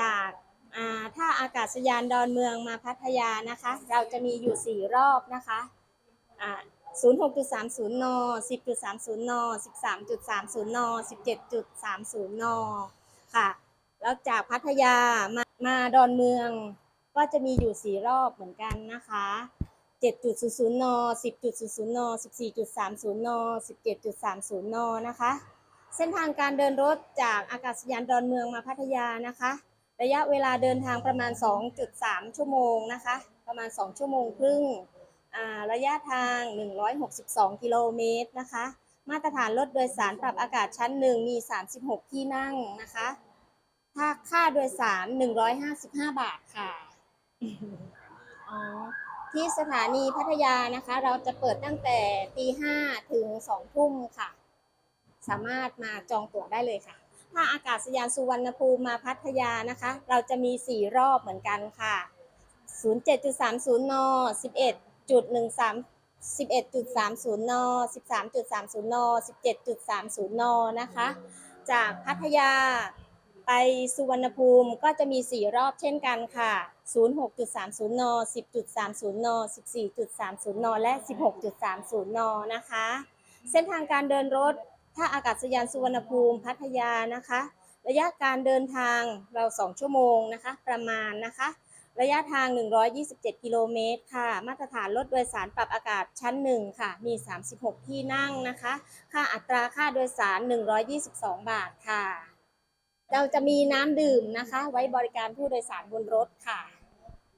จากาท่าอากาศยานดอนเมืองมาพัทยานะคะ เราจะมีอยู่ 4 รอบนะคะอ่า06.30 น 10.30 น 13.30 น 17.30 น ค่ะ แล้วจากพัทยามามาดอนเมืองก็จะมีอยู่ 4 รอบเหมือนกันนะคะ 7.00 น 10.00 น 14.30 น 17.30 น นะคะ เส้นทางการเดินรถจากอากาศยานดอนเมืองมาพัทยานะคะ ระยะเวลาเดินทางประมาณ 2.3 ชั่วโมงนะคะ ประมาณ 2 ชั่วโมงครึ่งระยะทาง 162 กิโลเมตรนะคะ มาตรฐานรถโดยสารปรับอากาศชั้นหนึ่งมี 36 ที่นั่งนะคะ ถ้าค่าโดยสาร 155 บาทค่ะอ๋อที่สถานีพัทยานะคะ เราจะเปิดตั้งแต่ตีห้าถึงสองทุ่มค่ะ สามารถมาจองตั๋วได้เลยค่ะ ถ้าอากาศยานสุวรรณภูมิมาพัทยานะคะ เราจะมี 4 รอบเหมือนกันค่ะ 07.30 น 11.13 11.30 น 13.30 น 17.30 น นะคะ จากพัทยาไปสุวรรณภูมิก็จะมี 4 รอบเช่นกันค่ะ 06.30 น 10.30 น 14.30 น และ 16.30 น นะคะ เส้นทางการเดินรถ ถ้าอากาศยานสุวรรณภูมิพัทยานะคะ ระยะการเดินทางเรา 2 ชั่วโมงนะคะ ประมาณนะคะ ระยะทาง 127 กิโลเมตรค่ะ มาตรฐานรถโดยสารปรับอากาศชั้น 1 ค่ะ มี 36 ที่นั่งนะคะ ค่าอัตราค่าโดยสาร 122 บาทค่ะ เราจะมีน้ำดื่มนะคะ ไว้บริการผู้โดยสารบนรถค่ะ